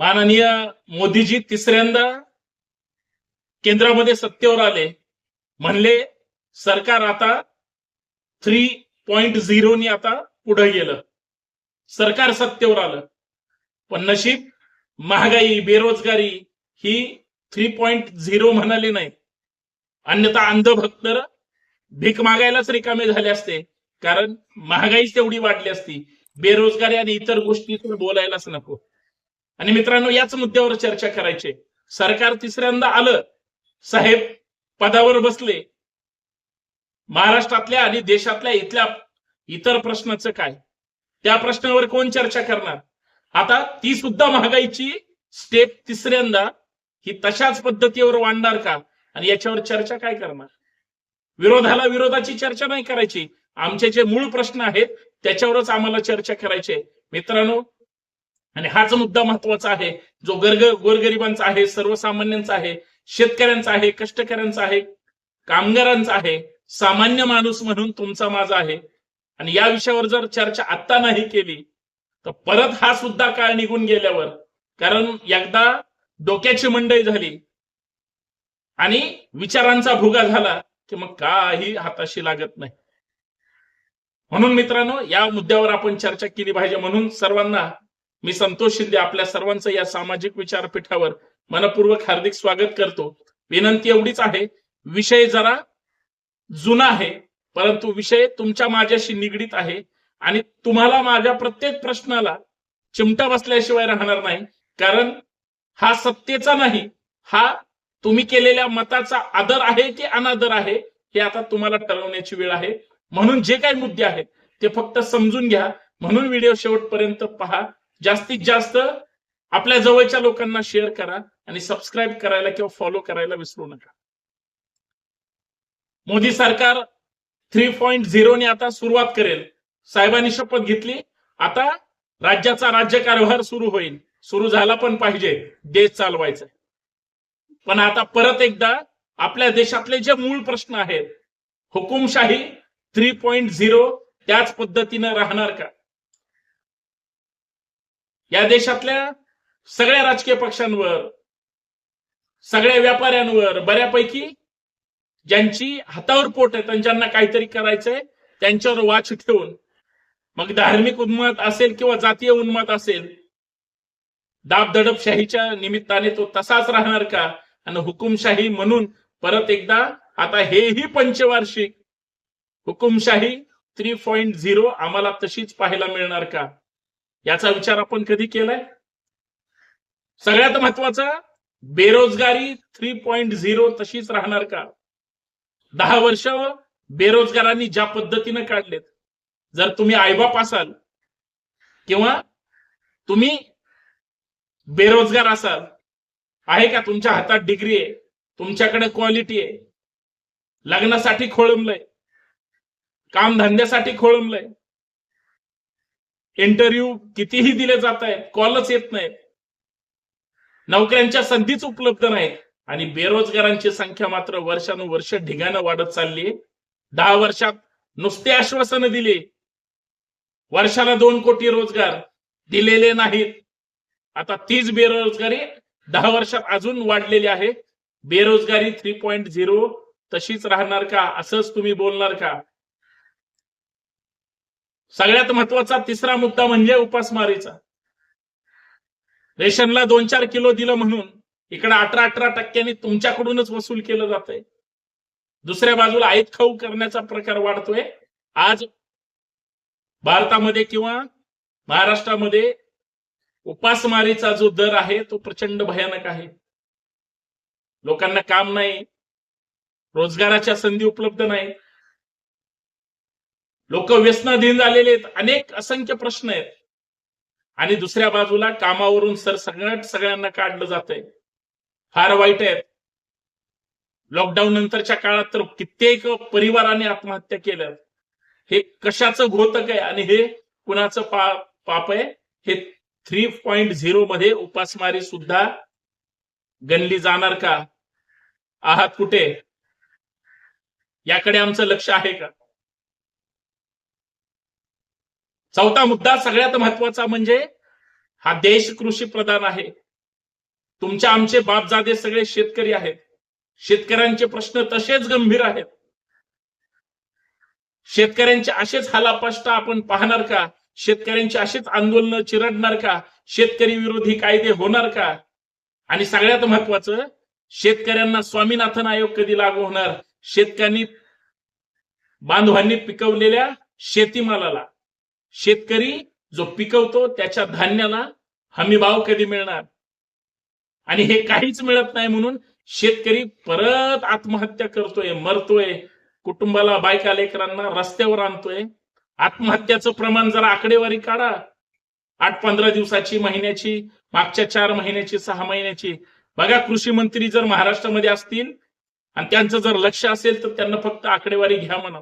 माननीय मोदीजी तिसऱ्यांदा केंद्रामध्ये सत्तेवर आले. म्हणले सरकार आता थ्री पॉइंट झिरोनी आता पुढे गेलं. सरकार सत्तेवर आलं. पण नशीब महागाई बेरोजगारी ही थ्री पॉइंट झिरो म्हणाले नाही. अन्यथा अंधभक्त भीक मागायलाच रिकामे झाले असते. कारण महागाई तेवढी वाढली असती. बेरोजगारी आणि इतर गोष्टी बोलायलाच नको. आणि मित्रांनो याच मुद्द्यावर चर्चा करायची सरकार तिसऱ्यांदा आलं साहेब पदावर बसले. महाराष्ट्रातल्या आणि देशातल्या इथल्या इतर प्रश्नाचं काय? त्या प्रश्नावर कोण चर्चा करणार? आता ती सुद्धा महागाईची स्टेप तिसऱ्यांदा ही तशाच पद्धतीवर वाढणार का? आणि याच्यावर चर्चा काय करणार? विरोधाला विरोधाची चर्चा नाही करायची. आमचे जे मूळ प्रश्न आहेत त्याच्यावरच आम्हाला चर्चा करायची मित्रांनो आणि हाच मुद्दा महत्त्वाचा आहे जो गर्ग गोरगरिबांचा आहे सर्वसामान्यांचा आहे शेतकऱ्यांचा आहे कष्टकऱ्यांचा आहे कामगारांचा आहे सामान्य माणूस म्हणून तुमचा माझा आहे. आणि या विषयावर जर चर्चा आत्ता नाही केली तर परत हा सुद्धा काळ निघून गेल्यावर कारण एकदा डोक्याची मंडई झाली आणि विचारांचा भुगा झाला की मग काही हाताशी लागत नाही. म्हणून मित्रांनो या मुद्द्यावर आपण चर्चा केली पाहिजे म्हणून सर्वांना मी संतोष शिंदे आपल्या सर्वांचं या सामाजिक विचारपीठावर मनपूर्वक हार्दिक स्वागत करतो. विनंती एवढीच आहे विषय जरा जुना आहे परंतु विषय तुमच्या माझ्याशी निगडीत आहे आणि तुम्हाला माझ्या प्रत्येक प्रश्नाला चिमटा बसल्याशिवाय राहणार नाही कारण हा सत्तेचा नाही हा तुम्ही केलेल्या मताचा आदर आहे की अनादर आहे हे आता तुम्हाला ठरवण्याची वेळ आहे. म्हणून जे काही मुद्दे आहेत ते फक्त समजून घ्या. म्हणून व्हिडिओ शेवटपर्यंत पहा. जास्तीत जास्त आपल्या जवळच्या लोकांना शेअर करा आणि सबस्क्राईब करायला किंवा फॉलो करायला विसरू नका. मोदी सरकार थ्री पॉईंट झिरोने आता सुरुवात करेल. साहेबांनी शपथ घेतली. आता राज्याचा राज्यकारभार सुरू होईल. सुरू झाला पण पाहिजे. देश चालवायचा पण आता परत एकदा आपल्या देशातले जे मूळ प्रश्न आहेत हुकुमशाही थ्री पॉइंट झिरो त्याच पद्धतीनं राहणार का? या देशातल्या सगळ्या राजकीय पक्षांवर सगळ्या व्यापाऱ्यांवर बऱ्यापैकी ज्यांची हातावर पोट आहे त्यांच्याना काहीतरी करायचंय त्यांच्यावर वाच ठेवून मग धार्मिक उन्माद असेल किंवा जातीय उन्माद असेल दाबदडपशाहीच्या निमित्ताने तो तसाच राहणार का? आणि हुकुमशाही म्हणून परत एकदा आता हेही पंचवार्षिक हुकुमशाही थ्री पॉइंट झिरो आम्हाला तशीच पाहायला मिळणार का? याचा विचार आपण कधी केलाय? सगळ्यात महत्त्वाचा बेरोजगारी थ्री पॉइंट झिरो तशीच राहणार का? दहा वर्ष बेरोजगारांनी ज्या पद्धतीनं काढलेत जर तुम्ही आईबाप असाल किंवा तुम्ही बेरोजगार असाल आहे का तुमच्या हातात डिग्री आहे तुमच्याकडे क्वालिटी आहे लग्नासाठी खोळंबलंय कामधंद्यासाठी खोळंबलंय इंटरव्ह्यू कितीही दिले जात आहेत कॉलच येत नाहीत. नोकऱ्यांच्या संधीच उपलब्ध नाहीत. आणि बेरोजगारांची संख्या मात्र वर्षानुवर्ष ढिगानं वाढत चालली दहा वर्षात नुसते आश्वासनं दिली. वर्षाला दोन कोटी रोजगार दिलेले नाहीत. आता तीच बेरोजगारी दहा वर्षात अजून वाढलेली आहे. बेरोजगारी थ्री पॉइंट झिरो तशीच राहणार का? असंच तुम्ही बोलणार का? सगळ्यात महत्त्वाचा तिसरा मुद्दा म्हणजे उपासमारीचा. रेशनला दोन चार किलो दिलं म्हणून इकडे अठरा अठरा टक्क्यांनी तुमच्याकडूनच वसूल केलं जात आहे दुसऱ्या बाजूला आईत खाऊ करण्याचा प्रकार वाढतोय. आज भारतामध्ये किंवा महाराष्ट्रामध्ये उपासमारीचा जो दर आहे तो प्रचंड भयानक आहे. लोकांना काम नाही. रोजगाराच्या संधी उपलब्ध नाही. लोक व्यसनाधीन झालेले आहेत. अनेक असंख्य प्रश्न आहेत. आणि दुसऱ्या बाजूला कामावरून सर सगळ्यात सगळ्यांना काढलं जात आहे फार वाईट आहेत. लॉकडाऊन नंतरच्या काळात तर कित्येक परिवाराने आत्महत्या केल्या हे कशाचं घोतक आहे आणि हे कुणाचं पा पाप आहे? हे थ्री पॉइंट झिरो मध्ये उपासमारी सुद्धा गणली जाणार का? आहात कुठे? याकडे आमचं लक्ष आहे का? चौथा मुद्दा सगळ्यात महत्त्वाचा म्हणजे हा देश कृषी प्रधान आहे. तुमचे आमचे बापजादे सगळे शेतकरी आहेत. शेतकऱ्यांचे प्रश्न तसेच गंभीर आहेत. शेतकऱ्यांचे असेच हालापष्ट आपण पाहणार का? शेतकऱ्यांची असेच आंदोलन चिरडणार का? शेतकरी विरोधी कायदे होणार का? आणि सगळ्यात महत्वाचं शेतकऱ्यांना स्वामीनाथन आयोग कधी लागू होणार? शेतकऱ्यांनी बांधवांनी पिकवलेल्या शेतीमालाला. शेतकरी जो पिकवतो त्याच्या धान्याला हमी भाव कधी मिळणार? आणि हे काहीच मिळत नाही म्हणून शेतकरी परत आत्महत्या करतोय मरतोय कुटुंबाला बायका लेकरांना रस्त्यावर आणतोय. आत्महत्याचं प्रमाण जरा आकडेवारी काढा. आठ पंधरा दिवसाची महिन्याची मागच्या चार महिन्याची सहा महिन्याची. बघा कृषी मंत्री जर महाराष्ट्रामध्ये असतील आणि त्यांचं जर लक्ष असेल तर त्यांना फक्त आकडेवारी घ्या म्हणा.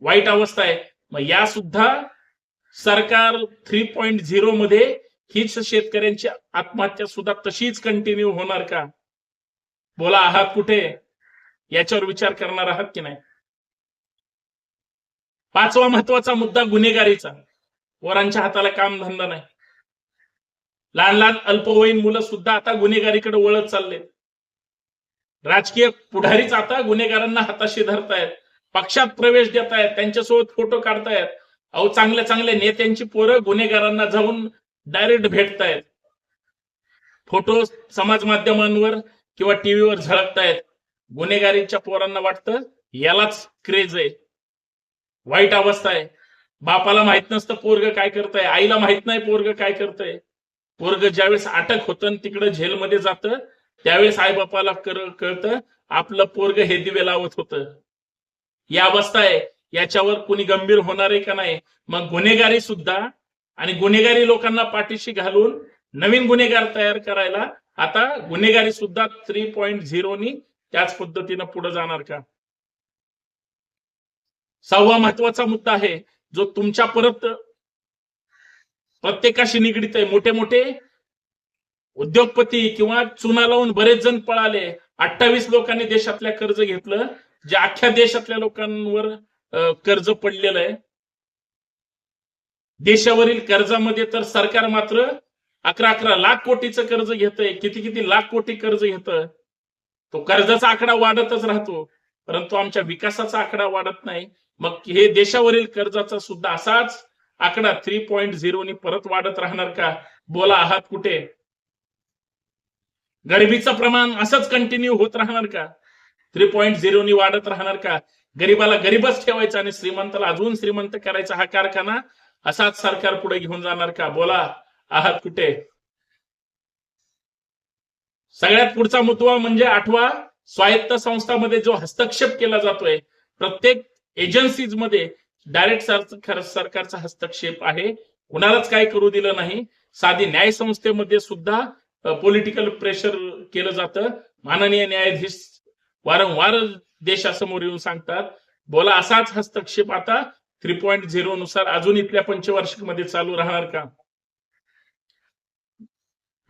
वाईट अवस्था आहे. मग या सुद्धा सरकार थ्री पॉइंट झिरो मध्ये हीच शेतकऱ्यांची आत्महत्या सुद्धा तशीच कंटिन्यू होणार का? बोला आहात कुठे? याच्यावर विचार करणार आहात की नाही? पाचवा महत्त्वाचा मुद्दा गुन्हेगारीचा. वरांच्या हाताला काम धंदा नाही. लहान लहान अल्पवयीन मुलं सुद्धा आता गुन्हेगारीकडे वळत चालले राजकीय पुढारीच आता गुन्हेगारांना हाताशी धरतायत. पक्षात प्रवेश देत आहेत त्यांच्यासोबत फोटो काढतायत. अहो चांगल्या चांगल्या नेत्यांची पोरं गुन्हेगारांना जाऊन डायरेक्ट भेटतायत. फोटो समाज माध्यमांवर किंवा टीव्हीवर झळकतायत. गुन्हेगारीच्या पोरांना वाटतं यालाच क्रेज आहे. वाईट अवस्था आहे. बापाला माहीत नसतं पोरग काय करतंय. आईला माहीत नाही पोरग काय करतंय. पोरग ज्यावेळेस अटक होतं तिकडं झेलमध्ये जातं त्यावेळेस आई बापाला कळतं आपलं पोरग हे दिवे लावत होतं. ही अवस्था आहे. याच्यावर कुणी गंभीर होणार आहे का नाही? मग गुन्हेगारी सुद्धा आणि गुन्हेगारी लोकांना पाठीशी घालून नवीन गुन्हेगार तयार करायला आता गुन्हेगारी सुद्धा थ्री पॉईंट झिरोनी त्याच पद्धतीनं पुढे जाणार का? सहावा महत्त्वाचा मुद्दा आहे जो तुमच्या परत प्रत्येकाशी निगडीत आहे मोठे मोठे उद्योगपती किंवा चुना लावून बरेच जण पळाले. अठ्ठावीस लोकांनी देशातल्या कर्ज घेतलं. जे अख्ख्या देशातल्या लोकांवर कर्ज पडलेलं आहे. देशावरील कर्जामध्ये तर सरकार मात्र अकरा अकरा लाख कोटीचं कर्ज घेतंय. किती किती लाख कोटी कर्ज घेत? तो कर्जाचा आकडा वाढतच राहतो. परंतु आमच्या विकासाचा आकडा वाढत नाही. मग हे देशावरील कर्जाचा सुद्धा असाच आकडा थ्री पॉइंट झिरोनी परत वाढत राहणार का? बोला आहात कुठे? गरिबीचं प्रमाण असंच कंटिन्यू होत राहणार का? थ्री पॉईंट झिरोनी वाढत राहणार का? गरीबाला गरीबच ठेवायचा आणि श्रीमंताला अजून श्रीमंत करायचा हा कारखाना असाच सरकार पुढे घेऊन जाणार का? बोला. आहात कुठे? सगळ्यात पुढचा मुद्दा म्हणजे आठवा स्वायत्त संस्थामध्ये जो हस्तक्षेप केला जातोय प्रत्येक एजन्सीजमध्ये डायरेक्ट सरकारचा हस्तक्षेप आहे. कुणालाच काय करू दिलं नाही. साधी न्याय संस्थेमध्ये सुद्धा पॉलिटिकल प्रेशर केलं जातं. माननीय न्यायाधीश वारंवार देशासमोर येऊन सांगतात बोला असाच हस्तक्षेप आता थ्री पॉइंट झिरो नुसार अजून इथल्या पंचवार्षिकमध्ये चालू राहणार का?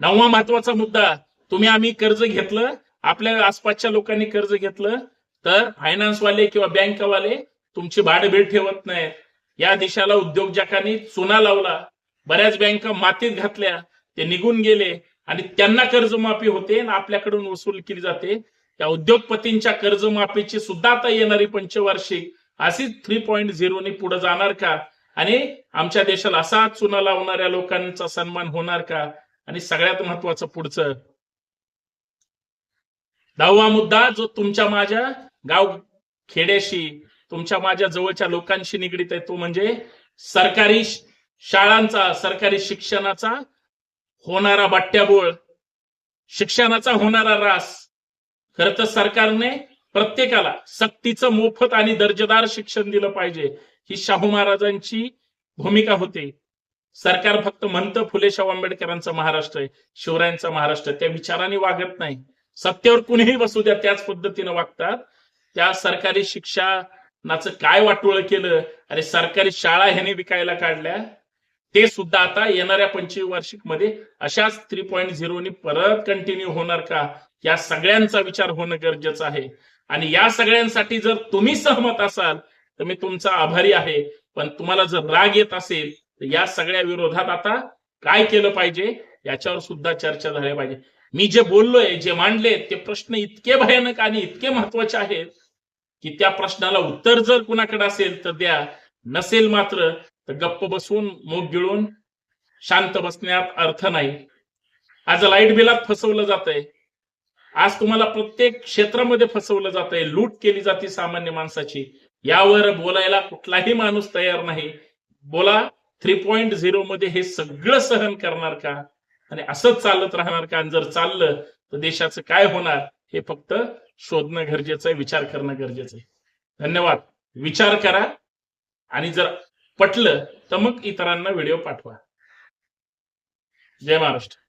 नववा महत्त्वाचा मुद्दा तुम्ही आम्ही कर्ज घेतलं आपल्या आसपासच्या लोकांनी कर्ज घेतलं तर फायनान्सवाले किंवा बँकवाले तुमची भाडभेड ठेवत नाहीत. या देशाला उद्योजकांनी चुना लावला. बऱ्याच बँका मातीत घातल्या ते निघून गेले आणि त्यांना कर्जमाफी होते आणि आपल्याकडून वसूल केली जाते. त्या उद्योगपतींच्या कर्जमाफीची सुद्धा आता येणारी पंचवार्षिक. अशीच थ्री पॉईंट झिरोनी पुढे जाणार का? आणि आमच्या देशाला असा चुना लावणाऱ्या लोकांचा सन्मान होणार का? आणि सगळ्यात महत्वाचं पुढचं. दहावा मुद्दा जो तुमच्या माझ्या गाव खेड्याशी तुमच्या माझ्या जवळच्या लोकांशी निगडीत आहे तो म्हणजे सरकारी शाळांचा सरकारी शिक्षणाचा होणारा बट्ट्याबोळ शिक्षणाचा होणारा रास खर तर सरकारने प्रत्येकाला सक्तीचं मोफत आणि दर्जेदार शिक्षण दिलं पाहिजे. ही शाहू महाराजांची भूमिका होती. सरकार फक्त म्हणतं फुले शाहू आंबेडकरांचा महाराष्ट्र आहे. शिवरायांचा महाराष्ट्र त्या विचाराने वागत नाही. सत्तेवर कुणीही बसू द्या त्याच पद्धतीनं वागतात. त्या सरकारी शिक्षणाचं काय वाटोळ केलं? अरे सरकारी शाळा ह्याने विकायला काढल्या. ते सुद्धा आता येणाऱ्या पंचवार्षिकमध्ये अशाच थ्री पॉईंट झिरोनी परत कंटिन्यू होणार का? या सगळ्यांचा विचार होणं गरजेचं आहे. आणि या सगळ्यांसाठी जर तुम्ही सहमत असाल तर मी तुमचा आभारी आहे. पण तुम्हाला जर राग येत असेल तर या सगळ्या विरोधात आता काय केलं पाहिजे याच्यावर सुद्धा चर्चा झाल्या पाहिजे. मी जे बोललोय जे मांडले ते प्रश्न इतके भयानक आणि इतके महत्त्वाचे आहेत की त्या प्रश्नाला उत्तर जर कुणाकडे असेल तर द्या. नसेल मात्र तर गप्प बसून मूग गिळून शांत बसण्यात अर्थ नाही. आज लाइट बिलात फसवलं जात आहे आज तुम्हाला प्रत्येक क्षेत्रामध्ये फसवलं जात आहे लूट केली जाते सामान्य माणसाची. यावर बोलायला कुठलाही माणूस तयार नाही. बोला थ्री पॉइंट झिरो मध्ये हे सगळं सहन करणार का? आणि असंच चालत राहणार का? आणि जर चाललं तर देशाचं काय होणार? हे फक्त शोधणं गरजेचं आहे विचार करणं गरजेचं आहे. धन्यवाद. विचार करा. आणि जर पटलं तर मग इतरांना व्हिडिओ पाठवा. जय महाराष्ट्र.